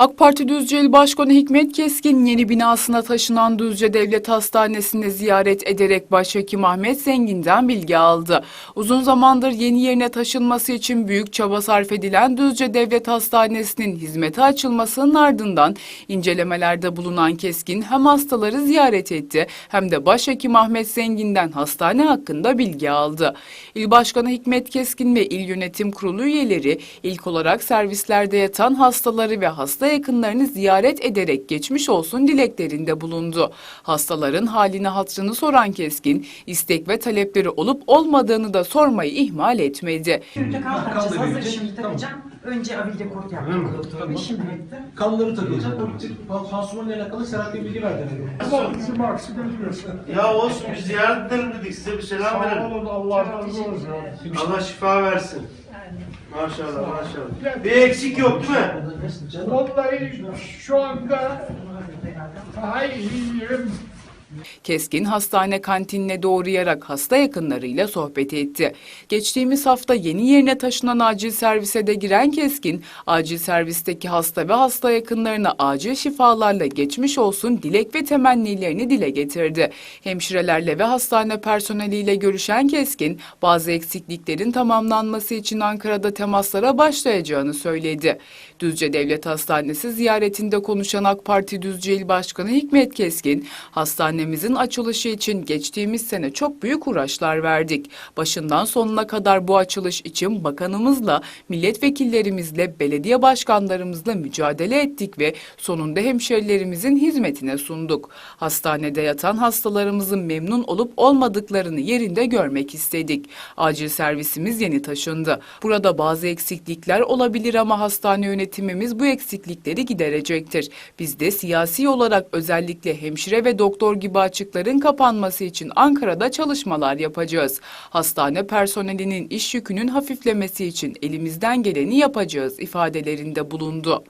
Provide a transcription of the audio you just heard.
AK Parti Düzce İl Başkanı Hikmet Keskin yeni binasına taşınan Düzce Devlet Hastanesi'ni ziyaret ederek Başhekim Ahmet Zengin'den bilgi aldı. Uzun zamandır yeni yerine taşınması için büyük çaba sarf edilen Düzce Devlet Hastanesi'nin hizmete açılmasının ardından incelemelerde bulunan Keskin hem hastaları ziyaret etti hem de Başhekim Ahmet Zengin'den hastane hakkında bilgi aldı. İl Başkanı Hikmet Keskin ve İl Yönetim Kurulu üyeleri ilk olarak servislerde yatan hastaları ve hasta yakınlarını ziyaret ederek geçmiş olsun dileklerinde bulundu. Hastaların halini hatrını soran Keskin, istek ve talepleri olup olmadığını da sormayı ihmal etmedi. Şimdi kan Kan takacağız. da Hazır verecek, şimdi tamam. takacağım. Önce abil rekord yaptık. Şimdi bitti. Kanları takılacak. O pansumanla alakalı Serhat bilgi verdi. Ya olsun bir ziyaret edelim dedik size bir selam Sağ verelim. olun Allah razı olsun. Allah şifa versin. Maşallah maşallah. Bir eksik yok değil mi? Vallahi şu anda daha iyiyim. Keskin hastane kantinine doğrayarak hasta yakınlarıyla sohbet etti. Geçtiğimiz hafta yeni yerine taşınan acil servise de giren Keskin, acil servisteki hasta ve hasta yakınlarına acil şifalarla geçmiş olsun dilek ve temennilerini dile getirdi. Hemşirelerle ve hastane personeliyle görüşen Keskin, bazı eksikliklerin tamamlanması için Ankara'da temaslara başlayacağını söyledi. Düzce Devlet Hastanesi ziyaretinde konuşan AK Parti Düzce İl Başkanı Hikmet Keskin, hastanemizin açılışı için geçtiğimiz sene çok büyük uğraşlar verdik. Başından sonuna kadar bu açılış için bakanımızla, milletvekillerimizle, belediye başkanlarımızla mücadele ettik ve sonunda hemşerilerimizin hizmetine sunduk. Hastanede yatan hastalarımızın memnun olup olmadıklarını yerinde görmek istedik. Acil servisimiz yeni taşındı. Burada bazı eksiklikler olabilir ama hastane yönetimimiz bu eksiklikleri giderecektir. Biz de siyasi olarak özellikle hemşire ve doktor gibi kapanması için Ankara'da çalışmalar yapacağız. Hastane personelinin iş yükünün hafiflemesi için elimizden geleni yapacağız ifadelerinde bulundu.